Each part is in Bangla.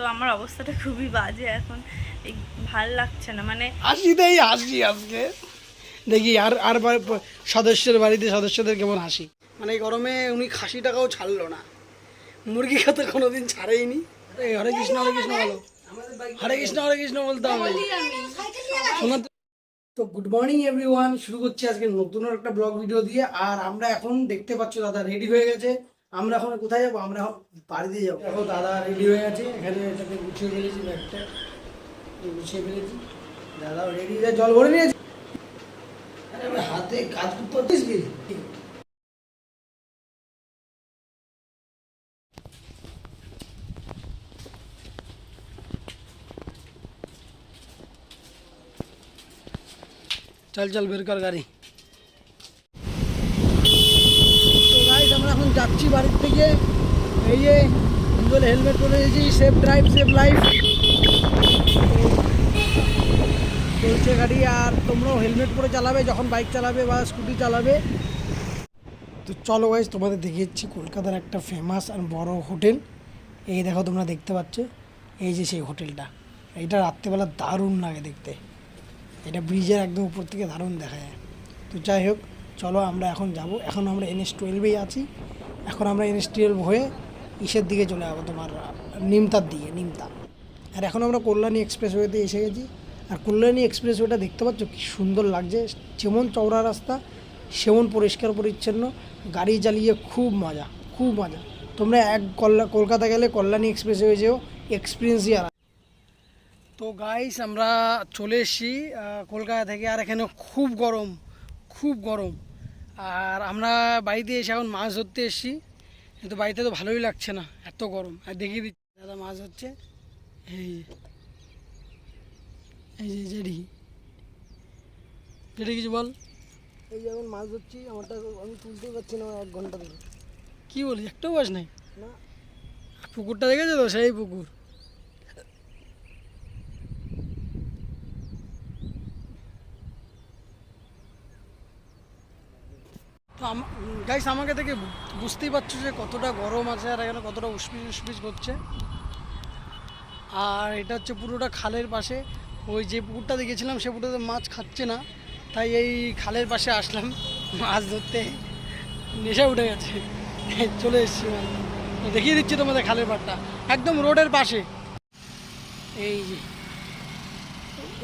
তো আমার অবস্থাটা খুবই বাজে এখন। এই ভালো লাগছে না মানে হাসিতেই হাসি আজকে। দেখি আর আর সদস্যের বাড়িতে সদস্যদের কেমন হাসি? মানে এই গরমে উনি খাসি টাকাও ছাড়লো না। মুরগি খেতে কোনোদিন ছাড়েইনি। হরে কৃষ্ণ হরে কৃষ্ণ বলো। হরে কৃষ্ণ হরে কৃষ্ণ বলতে হবে। তো। গুড মর্নিং এভরিওয়ান শুরু করছি আজকে নতুন একটা ব্লগ ভিডিও দিয়ে। আর আমরা এখন দেখতে পাচ্ছ দাদা রেডি হয়ে গেছে। আমরা এখন কোথায় যাব? আমরা এখন বাড়িতে যাব। দেখো, দাদা রেডি হয়ে গেছে। এখানে এটাকে গুছিয়ে ফেলেছি ব্যাগটা। গুছিয়ে ফেলেছি। দাদা রেডি জল ভরে নিয়েছি। হাতে কাজ করতে কি? চল চল, বের কর গাড়ি তো গাইস আমরা এখন যাচ্ছি থেকে এই যে দুজন হেলমেট পরে এসেছি সেফ ড্রাইভ সেফ লাইফ চলছে গাড়ি, আর তোমরাও হেলমেট পরে চালাবে, যখন বাইক চালাবে বা স্কুটি চালাবে। তো চলো গাইস তোমাদের দেখিয়েছি কলকাতার একটা ফেমাস আর বড় হোটেল এই দেখো তোমরা দেখতে পাচ্ছ, এই যে সেই হোটেলটা এইটা রাত্রেবেলা দারুণ লাগে দেখতে। এটা ব্রিজের একদম উপর থেকে দারুণ দেখা যায়। তো যাই হোক, চলো আমরা এখন যাব। এখন আমরা এনএস টুয়েলভেই আছি। এখন আমরা এনএস টুয়েলভ হয়ে ইসের দিকে চলে যাব তোমার, নিমতার দিকে, নিমতা। আর এখন আমরা কল্যাণী এক্সপ্রেসওয়েতে এসে গেছি। আর কল্যাণী এক্সপ্রেসওয়েটা দেখতে পাচ্ছ কি সুন্দর লাগছে। যেমন চওড়া রাস্তা, সেমন পরিষ্কার, পরিচ্ছন্ন, গাড়ি চালিয়ে খুব মজা খুব মজা। তোমরা এক কলকাতা গেলে কল্যাণী এক্সপ্রেসওয়ে যেও এক্সপিরিয়েন্সই আর তো গাইস আমরা চলে এসেছি কলকাতা থেকে। আর এখানে খুব গরম খুব গরম। আর আমরা বাড়িতে এসে এখন মাছ ধরতে এসেছি। কিন্তু বাড়িতে তো ভালোই লাগছে না এত গরম। আর দেখিয়ে দিচ্ছি দাদা মাছ হচ্ছে এই যে। এই যে জেডি। জেডি কিছু বল। এই যখন মাছ ধরছি আমারটা আমি তুলতেই পারছি না এক ঘণ্টা ধরে। কী বলিস একটাও বাস নাই? না। পুকুরটা দেখেছ তো সেই পুকুর? তো গাইস আমাকে থেকে বুঝতেই পারছ যে কতটা গরম আছে আর এখানে কতটা উসপিস উসপিস করছে। আর এটা হচ্ছে পুরোটা খালের পাশে। ওই যে পুকুরটা দেখেছিলাম, সে পুকুরটাতে মাছ খাচ্ছে না। তাই এই খালের পাশে আসলাম, মাছ ধরতে। নেশা উঠে গেছে। চলে এসেছি মানে দেখিয়ে দিচ্ছি তোমাদের খালের পাড়টা। একদম রোডের পাশে। এই যে,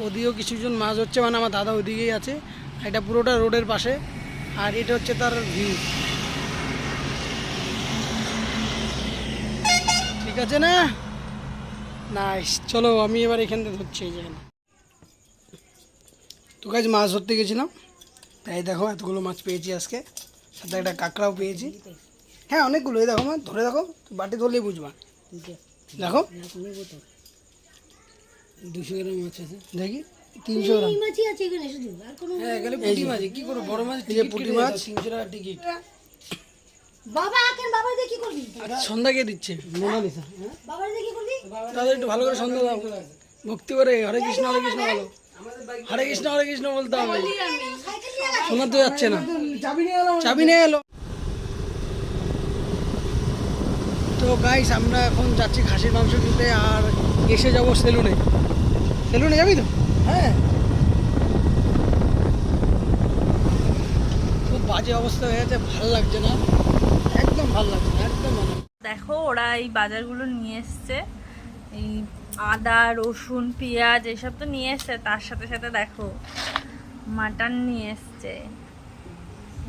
ওদিকেও কিছুজন মাছ হচ্ছে মানে আমার দাদা ওদিকেই আছে। এটা পুরোটা রোডের পাশে। আর এটা হচ্ছে তার ভিউ ঠিক আছে না? নাইস চলো আমি এবার এখান থেকে ধরছি এই যেখানে তো কাজ মাছ ধরতে গেছিলাম। তাই দেখো এতগুলো মাছ পেয়েছি আজকে। সাথে একটা কাঁকড়াও পেয়েছি। হ্যাঁ অনেকগুলো। এই দেখো মা ধরে দেখো বাটি ধরলেই বুঝবা। দেখো। দুশো গ্রাম মাছ আছে। দেখি। তিনশো গ্রাম মাছই আছে এখানে শুধু আর কোনো হ্যাঁ এখানে পুঁটি মাছ কি করব বড় মাছ এই পুঁটি মাছ। তিনশো টাকা টিকিট। বাবা কেন বাবার দিয়ে কি করবি? সন্ধ্যা দিচ্ছে। মোনালিসা হ্যাঁ? দিয়ে কি করবি? তাদের একটু ভালো করে সন্ধ্যা দাও। ভক্তি করে হরে কৃষ্ণ হরে কৃষ্ণ বলো। হরে কৃষ্ণ হরে কৃষ্ণ বলতে হবে। শোনা তো যাচ্ছে না। চাবি নিয়ে এলো। তো গাইস আমরা এখন যাচ্ছি খাসির মাংস কিনতে আর এসে যাব সেলুনে। সেলুনে যাবি তো? হ্যাঁ। খুব বাজে অবস্থা হয়ে গেছে ভালো লাগছে না? একদম ভালো লাগছে না একদম ভালো দেখো ওরা এই বাজারগুলো নিয়ে এসছে। এই আদা রসুন পেঁয়াজ এসব তো নিয়ে এসছে তার সাথে সাথে দেখো মাটন নিয়ে এসছে।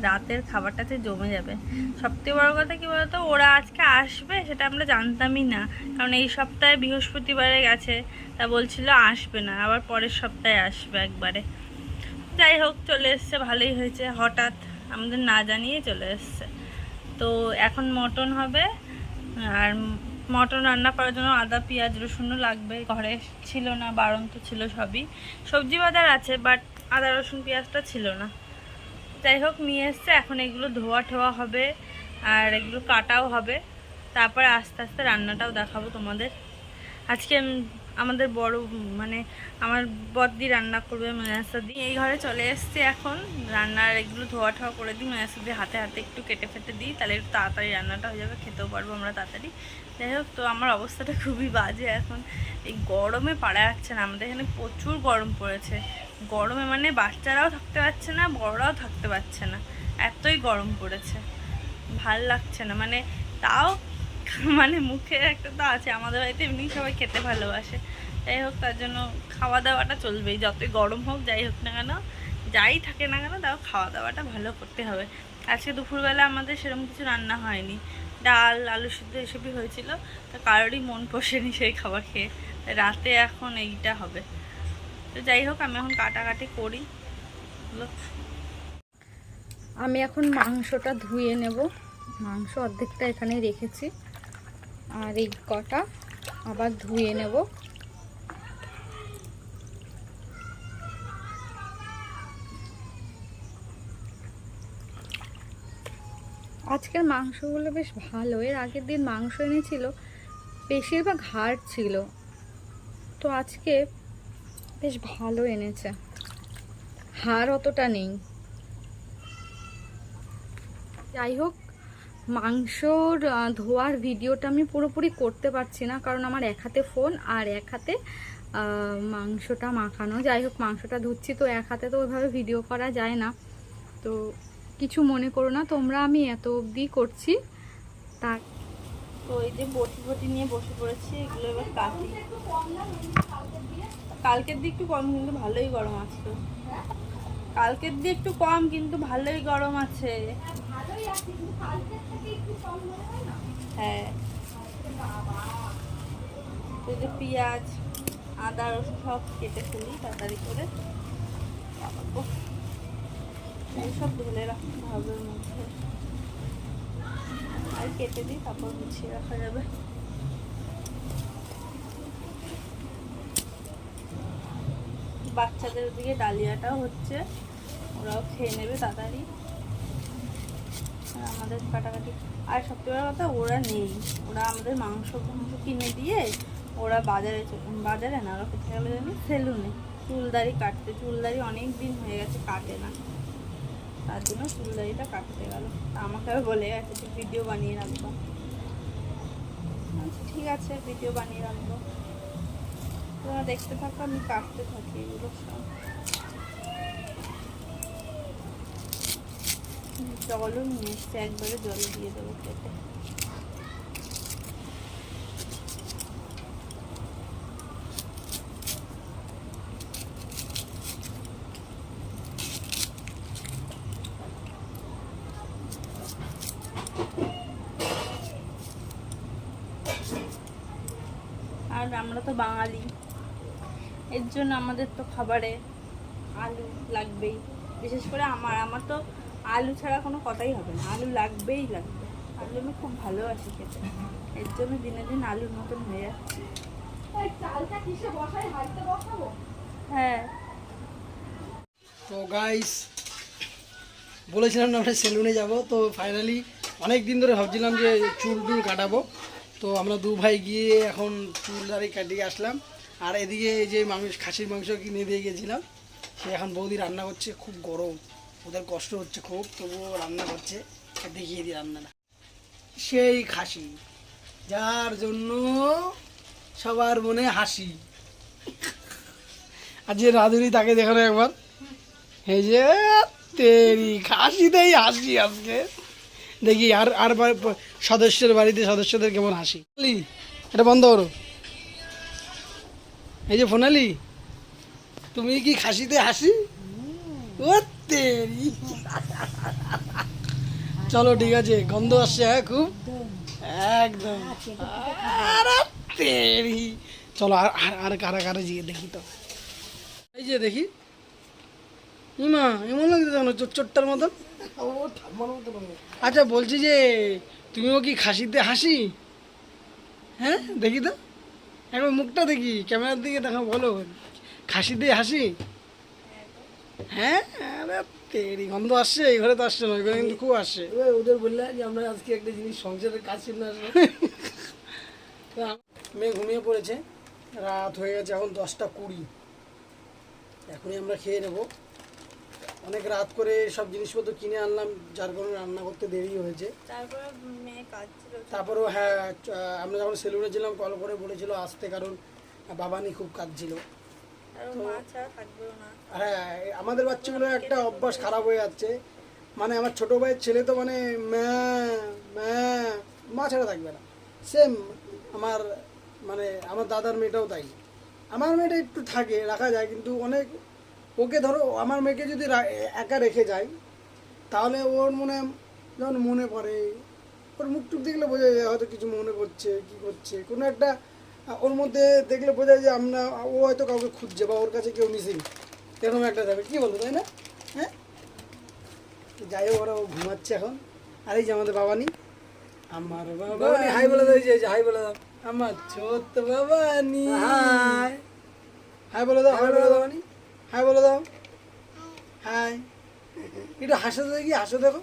রাতের খাবারটাতে জমে যাবে। সবথেকে বড় কথা কি বলতো? ওরা আজকে আসবে সেটা আমরা জানতামই না। কারণ এই সপ্তাহে বৃহস্পতিবারে গেছে, তা বলছিল আসবে না। আবার পরের সপ্তাহে আসবে একবারে। যাই হোক, চলে এসছে, ভালোই হয়েছে। হঠাৎ আমাদের না জানিয়ে চলে এসছে। তো এখন মটন হবে। আর মটন রান্না করার জন্য আদা, পেঁয়াজ, রসুনও লাগবে। ঘরে ছিল না, বারন্ত ছিল সবই। সবজি বাজার আছে, বাট আদা, রসুন, পেঁয়াজটা ছিল না। যাই হোক, নিয়ে এসছে। এখন এগুলো ধোয়া ঠোয়া হবে আর এগুলো কাটাও হবে। তারপরে আস্তে আস্তে রান্নাটাও দেখাবো তোমাদের। আজকে আমাদের বড় মানে আমার বদ্দি রান্না করবে মেয়াসাদি। এই ঘরে চলে এসছে এখন। রান্নার এগুলো ধোয়া ঠোয়া করে দিই, মেয়াসাদি হাতে হাতে একটু কেটে ফেটে দিই, তাহলে একটু তাড়াতাড়ি রান্নাটা হয়ে যাবে, খেতেও পারব আমরা তাড়াতাড়ি। যাই হোক, তো আমার অবস্থাটা খুবই বাজে এখন। এই গরমে পারা যাচ্ছে না, আমাদের এখানে প্রচুর গরম পড়েছে। গরমে মানে বাচ্চারাও থাকতে পারছে না, বড়রাও থাকতে পারছে না। এতই গরম পড়েছে। ভালো লাগছে না। মানে তাও মানে মুখে একটা তো আছে, আমাদের বাড়িতে এমনি সবাই খেতে ভালোবাসে। যাই হোক, তার জন্য খাওয়া দাওয়াটা চলবেই। যতই গরম হোক, যাই হোক না কেন, যাই থাকে না কেন, তাও খাওয়া দাওয়াটা ভালো করতে হবে। আজকে দুপুরবেলা আমাদের সেরকম কিছু রান্না হয়নি। ডাল, আলু সিদ্ধ এসবই হয়েছিল। তা কারোরই মন পোষেনি সেই খাবার খেয়ে। রাতে এখন এইটা হবে। তো যাই হোক, আমি এখন কাটাকাটি করি। আমি এখন মাংসটা ধুয়ে নেব। মাংস অর্ধেকটা এখানে রেখেছি। আর এই কটা আবার ধুয়ে নেব। আজকের মাংসগুলো বেশ ভালো। এর আগের দিন মাংস এনেছিল, বেশিরভাগ হাড় ছিল। তো আজকে বেশ ভালো এনেছে। হার অতটা নেই। যাই হোক, মাংসর ধোয়ার ভিডিওটা আমি পুরোপুরি করতে পারছি না, কারণ আমার এক হাতে ফোন আর এক হাতে মাংসটা মাখানো। যাই হোক, মাংসটা ধুচ্ছি তো এক হাতে তো ওইভাবে ভিডিও করা যায় না। তো কিছু মনে করো না, তোমরা আমি এত অবধি করছি। তার তো এই যে বটি বটি নিয়ে বসে পড়েছি, এগুলো এবার কাটি। কালকের দিয়ে একটু কম, কিন্তু ভালোই গরম আছে। কালকের দিয়ে একটু কম, কিন্তু ভালোই গরম আছে। হ্যাঁ। পেঁয়াজ, আদা, রসুন সব কেটে ফেলি তাড়াতাড়ি করে। এইসব ঢেলে রাখতে হবে মধ্যে। আর কেটে দিই তারপর গুছিয়ে রাখা যাবে। বাচ্চাদের দিকে ডালিয়াটাও হচ্ছে। ওরাও খেয়ে নেবে তাড়াতাড়ি। আমাদের কাটাকাটি আর সত্যি বড় কথা, ওরা নেই। ওরা আমাদের মাংস মাংস কিনে দিয়ে ওরা বাজারে বাজারে না, ওরা কোথায় গেলো জানি? সেলুনে। চুলদারি কাটতে। চুলদারি অনেক দিন হয়ে গেছে কাটে না। তার জন্য চুলদারিটা কাটতে গেল। আমাকে বলে গেছে যে ভিডিও বানিয়ে রাখব। আচ্ছা ঠিক আছে ভিডিও বানিয়ে রাখব। তোমরা দেখতে থাকো, আমি কাটতে থাকি এগুলো সব। জলও নিয়ে একবারে জল দিয়ে দেবো খেতে। আর আমরা তো বাঙালি। এর জন্য আমাদের তো খাবারে আলু লাগবেই। বিশেষ করে আমার আমার তো আলু ছাড়া কোনো কথাই হবে না। আলু লাগবেই লাগবে। আলু আমি খুব ভালোবাসি খেতে। এর জন্য দিনে দিন আলুর মতন হয়ে যাচ্ছে। হ্যাঁ। তো গাইস বলেছিলাম না আমরা সেলুনে যাব তো ফাইনালি অনেক দিন ধরে ভাবছিলাম যে চুল টুল কাটাবো। তো আমরা দু ভাই গিয়ে এখন চুল দাড়ি কাটিয়ে আসলাম। আর এদিকে যে মাংস, খাসির মাংস কিনে দিয়ে গেছিলাম, সে এখন বৌদি রান্না করছে, খুব গরম। ওদের কষ্ট হচ্ছে খুব, তবুও রান্না করছে দেখিয়ে দিই রান্নাটা। সেই খাসি, যার জন্য সবার মনে হাসি। আর যে রাধুনি তাকে দেখানো একবার। এই যে, তেরি খাসিতেই হাসি আজকে। দেখি আর আর সদস্যের বাড়িতে সদস্যদের কেমন হাসি? এটা বন্ধ করো। এই যে ফোনালি, তুমি কি খাসিতে হাসি? ও চলো, ঠিক আছে, গন্ধ আসছে হ্যাঁ খুব? একদম। চলো, আর আর কারা কারা গিয়ে দেখি তো। এই যে দেখি। না এমন লাগছে কেন চোট্টার মতন। আচ্ছা বলছি যে, তুমিও কি খাসিতে হাসি? হ্যাঁ দেখি তো। একবার মুখটা দেখি ক্যামেরার দিকে দেখো বলো। খাসি দিয়ে হাসি? হ্যাঁ আরে তেরি গন্ধ আসছে এই ঘরে তো আসছে না ওই ঘরে কিন্তু খুব আসছে। ওদের বললে যে আমরা আজকে একটা জিনিস সংসারের কাজ ছিল না মেয়ে ঘুমিয়ে পড়েছে রাত হয়ে গেছে এখন দশটা কুড়ি। এখনই আমরা খেয়ে নেব। অনেক রাত করে সব জিনিসপত্র কিনে আনলাম যার কারণে রান্না করতে দেরি হয়েছে। তারপরেও হ্যাঁ আমরা যখন সেলুনে ছিলাম কল করে বলেছিল আসতে কারণ বাবানি খুব কাঁদছিল। হ্যাঁ আমাদের বাচ্চাগুলোর একটা অভ্যাস খারাপ হয়ে যাচ্ছে। মানে আমার ছোটো ভাইয়ের ছেলে তো মানে ম্যা ম্যা মা ছাড়া থাকবে না। সেম আমার মানে আমার দাদার মেয়েটাও তাই। আমার মেয়েটা একটু থাকে রাখা যায় কিন্তু অনেক ওকে ধরো আমার মেয়েকে যদি একা রেখে যায় তাহলে ওর মনে যখন মনে পড়ে ওর মুখ টুক দেখলে বোঝা যায় হয়তো কিছু মনে করছে কি করছে কোনো একটা ওর মধ্যে দেখলে বোঝা যায় যে আমরা ও হয়তো কাউকে খুঁজছে বা ওর কাছে কেউ মিসিং এরকম একটা যাবে কি বলতো তাই না? হ্যাঁ? যাই হোক ওরা ও ঘুমাচ্ছে এখন। আর এই যে আমাদের বাবানি আমার বাবা হাই বলে দাও যে হাই বলে দাও। আমার ছোট্ট বাবানি। হাই হাই বলে দাও হাই বলে দাও বাবানি। হাই বলে দাও। হাই একটু হাসে দেখি হাসে দেখো।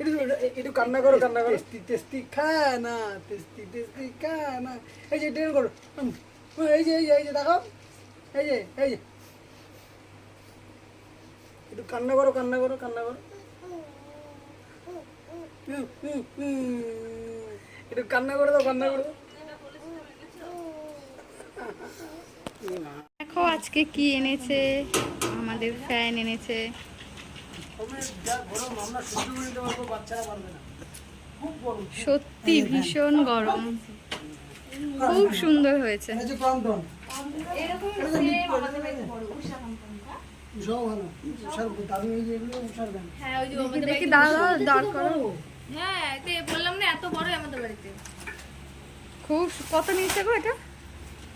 একটু একটু কান্না করো কান্না করো। তেস্তি তেস্তি খা না তেস্তি তেস্তি খা না। এই যে ট্রেন করো। এই যে এই যে এই যে দেখো। এই যে এই যে। একটু কান্না করো কান্না করো কান্না করো। একটু কান্না করে দাও কান্না করে দাও। দেখো আজকে কি এনেছে, আমাদের ফ্যান এনেছে। সত্যি ভীষণ গরম। খুব সুন্দর হয়েছে। হ্যাঁ খুব, কত নিয়েছে গো এটা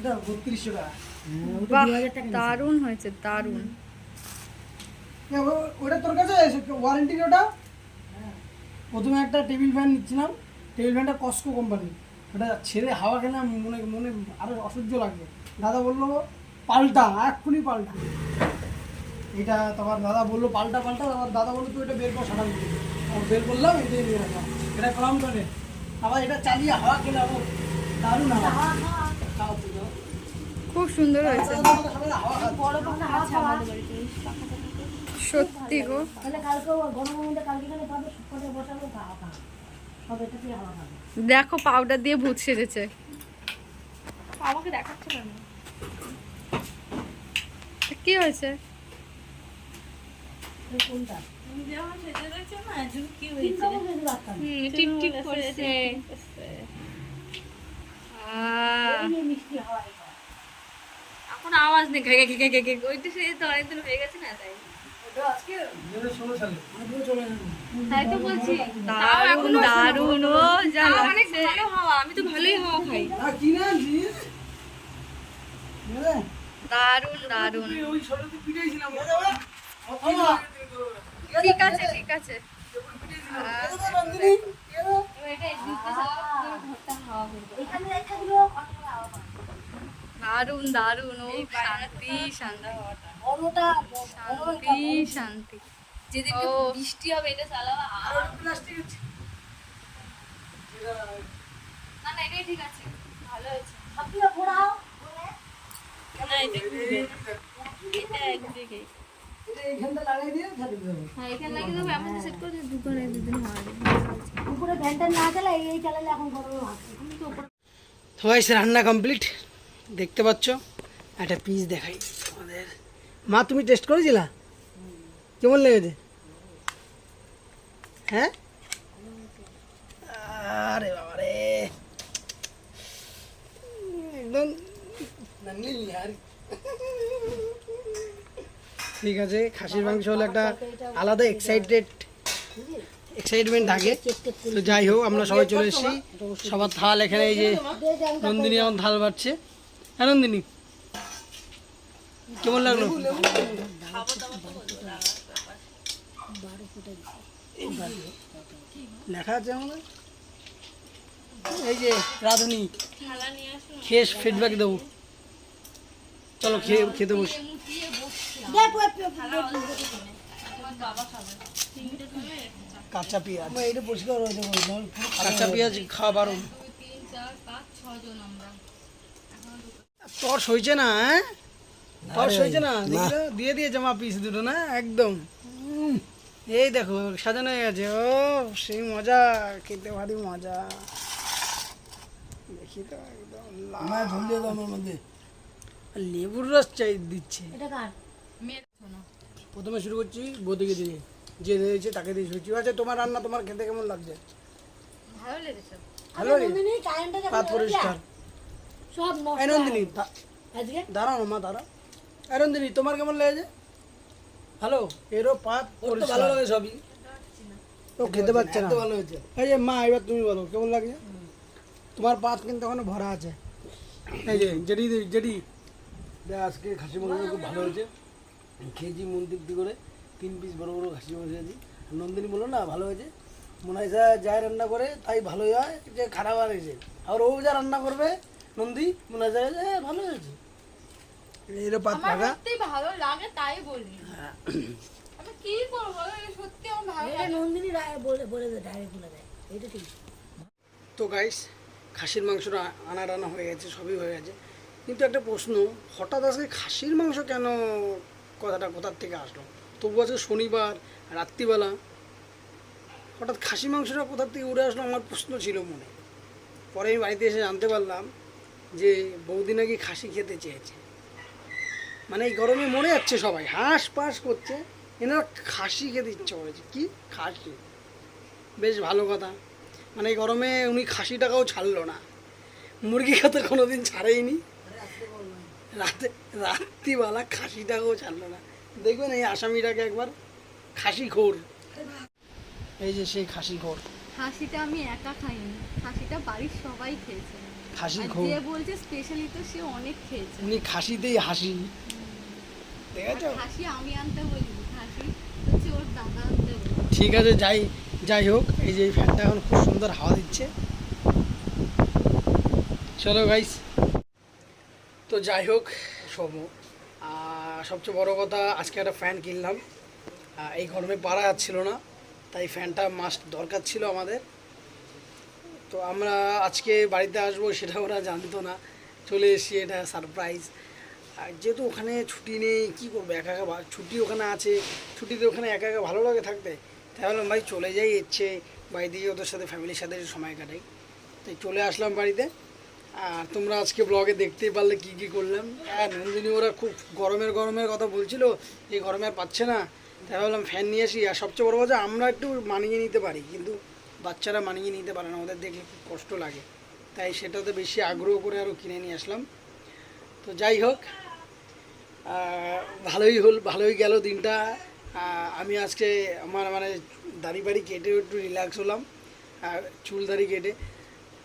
এটা? বত্রিশশো টাকা। বাহ দারুণ হয়েছে দারুণ। ও- ওটা তোর কাছে ওয়ারেন্টি ওটা? প্রথমে একটা টেবিল ফ্যান নিচ্ছিলাম। টেবিল ফ্যানটা কস্কো কোম্পানি ওটা ছেড়ে হাওয়া খেলাম মনে মনে আরও অসহ্য লাগে। দাদা বলল পাল্টা এক্ষুনি পাল্টা। এটা তোমার দাদা বলল পাল্টা পাল্টা। আমার দাদা বলল তুই এটা বের কর সারা দিবি আমার বের করলাম এটাই নিয়ে রাখলাম এটা কম করে। আবার এটা চালিয়ে হাওয়া খেলাম ও, দারুণ হাওয়া। তুই যাও। খুব সুন্দর হয়েছে। সত্যি গো। দেখো পাউডার দিয়ে ভূত সেজেছে। আমাকে দেখাচ্ছে কেন কি হয়েছে? কোনটা টিপ টিপ করছে। মিষ্টি এখন আওয়াজ নেই ঘে ঘে ঘে ঘে ওইটা সে তো অনেকদিন হয়ে গেছে না তাই। তাই তো বলছি দারুণ দারুণ ও যা লাগছে। আমি তো ভালোই হাওয়া খাই। কি না দারুণ দারুণ। ঠিক আছে ঠিক আছে এখানে রেখে দিল দারুণ দারুণ। ও শান্তি শান্তি। বড়টা শান্তি শান্তি। যেদিন ও। বৃষ্টি হবে এটা চালাবা আর না না এটাই ঠিক আছে। ভালো হয়েছে। ঘোরাও না এটা এটা একদিকে হ্যাঁ এখানে লাগিয়ে দেবো আমি সেট করে দিই দুপুরে দুদিন হাওয়া উপরে ফ্যানটা না চালা এই এই চালালে এখন গরম হাতে তো রান্না কমপ্লিট দেখতে পাচ্ছ? একটা পিস দেখাই মা, তুমি টেস্ট করেছিলা? কেমন লেগেছে? হ্যাঁ? আরে ঠিক আছে, খাসির মাংস হলো একটা আলাদা এক্সাইটেড এক্সাইটমেন্ট থাকে। তো যাই হোক, আমরা সবাই চলে এসেছি। সবার থাল এখানে এই যে নন্দিনী এখন থাল বাড়ছে। হ্যাঁ নন্দিনী কেমন লাগল? লেখা আছে এই যে রাধুনি খেয়ে ফিডব্যাক দেবো। চলো খেয়ে খেতে বসি কাঁচা পেঁয়াজ। কাঁচা পেঁয়াজ খাওয়া বারণ আমরা তোর সইছে না হ্যাঁ? তোর সইছে না? দিয়ে দিয়েছে মা পিস দুটো না? একদম। এই দেখো সাজানো হয়ে গেছে। ও সেই মজা খেতে ভারী মজা। দেখি তো একদম আমার মধ্যে। লেবুর রস চাই দিচ্ছে। প্রথমে শুরু করছি বৌদিকে দিয়ে। যে দিয়েছে তাকে দিয়ে শুরু আচ্ছা তোমার রান্না তোমার খেতে কেমন লাগছে? ভালো লেগেছে। ভালো চলে পরিষ্কার সব নন্দিনী আজকে? মা দাঁড়াও। নন্দিনী তোমার কেমন লেগেছে? ভালো? এরও পাত ওর ভালো লাগে সবই। ও খেতে না। ভালো হয়েছে। এই যে মা এবার তুমি বলো কেমন লাগছে? তোমার পাত কিন্তু এখনও ভরা আছে। এই যে যেটি যেটি আজকে খাসি মাংস খুব ভালো হয়েছে। খেয়েছি মন তৃপ্তি করে। তিন পিস বড় বড় খাসি মাংস খেয়েছি। নন্দিনী বলল না ভালো হয়েছে। মনে হয় যা যাই রান্না করে তাই ভালোই হয় যে খারাপ আর হয়েছে আর ও যা রান্না করবে নন্দী মনে যায় যে "হ্যাঁ, ভালো হয়েছে। এরও পাত ভাগা সত্যি ভালো লাগে তাই বলি। আমি কি করব সত্যি আমার ভালো এটা নন্দিনী রায় বলে বলে দেয় ডাইরেক্ট বলে দেয়। এটা ঠিক। তো গাইস খাসির মাংসটা আনা টানা হয়ে গেছে সবই হয়ে গেছে। কিন্তু একটা প্রশ্ন হঠাৎ আজকে খাসির মাংস কেন কথাটা কোথার থেকে আসলো? তবু আজকে শনিবার রাত্রিবেলা হঠাৎ খাসি মাংসটা কোথার থেকে উড়ে আসলো আমার প্রশ্ন ছিল মনে। পরে আমি বাড়িতে এসে জানতে পারলাম যে বৌদি নাকি খাসি খেতে চেয়েছে। মানে এই গরমে মরে যাচ্ছে সবাই, হাঁস পাস করছে। এনারা খাসি খেতে ইচ্ছে করেছে। কি? খাসি। বেশ ভালো কথা। মানে এই গরমে উনি খাসি টাকাও ছাড়লো না। মুরগি খাতে কোনোদিন ছাড়েইনি। রাতে, রাত্রিবেলা খাসি টাকাও ছাড়লো না। দেখবেন এই আসামিটাকে একবার খাসি খোর। এই যে সেই খাসি খোর। খাসিটা আমি একা খাইনি। হাসিটা বাড়ির সবাই খেয়েছে। খাসি খোর যে বলছে স্পেশালি তো সে অনেক খেয়েছে। উনি খাসিতেই হাসি। ঠিক আছে? হাসি আমি আনতে বলিনি হাসি হচ্ছে ওর দাদা আনতে বলি ঠিক আছে যাই যাই হোক এই যে এই ফ্যানটা এখন খুব সুন্দর হাওয়া দিচ্ছে। চলো গাইস তো যাই হোক সম সবচেয়ে বড় কথা আজকে একটা ফ্যান কিনলাম। এই গরমে পারা যাচ্ছিল না তাই ফ্যানটা মাস্ট দরকার ছিল আমাদের। তো আমরা আজকে বাড়িতে আসব সেটা ওরা জানতো না। চলে এসেছি, এটা সারপ্রাইজ আর যেহেতু ওখানে ছুটি নেই, কী করব, একা একা ছুটি ওখানে আছে। ছুটিতে ওখানে একা একা ভালো লাগে থাকতে। তাই ভাবলাম, ভাই, চলে যাই ইচ্ছে। বাড়িতে গিয়ে ওদের সাথে ফ্যামিলির সাথে সময় কাটাই। তাই চলে আসলাম বাড়িতে। আর তোমরা আজকে ব্লগে দেখতেই পারলে কি কি করলাম। হ্যাঁ নন্দিনী ওরা খুব গরমের গরমের কথা বলছিল, এই গরমে আর পাচ্ছে না। তাই ভাবলাম ফ্যান নিয়ে আসি। আর সবচেয়ে বড় কথা, আমরা একটু মানিয়ে নিতে পারি। কিন্তু বাচ্চারা মানিয়ে নিতে পারে না, ওদের দেখলে খুব কষ্ট লাগে। তাই সেটাতে বেশি আগ্রহ করে আরও কিনে নিয়ে আসলাম। তো যাই হোক ভালোই হল, ভালোই গেল দিনটা। আমি আজকে আমার মানে দাড়ি বাড়ি কেটে একটু রিল্যাক্স হলাম, আর চুল দাড়ি কেটে।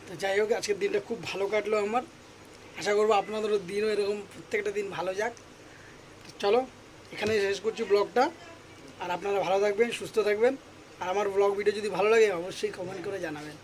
তো যাই হোক, আজকের দিনটা খুব ভালো কাটলো আমার। আশা করব আপনাদেরও দিনও এরকম প্রত্যেকটা দিন ভালো যাক। চলো এখানে শেষ করছি ব্লগটা। আর আপনারা ভালো থাকবেন, সুস্থ থাকবেন। আর আমার ব্লগ ভিডিও যদি ভালো লাগে অবশ্যই কমেন্ট করে জানাবেন।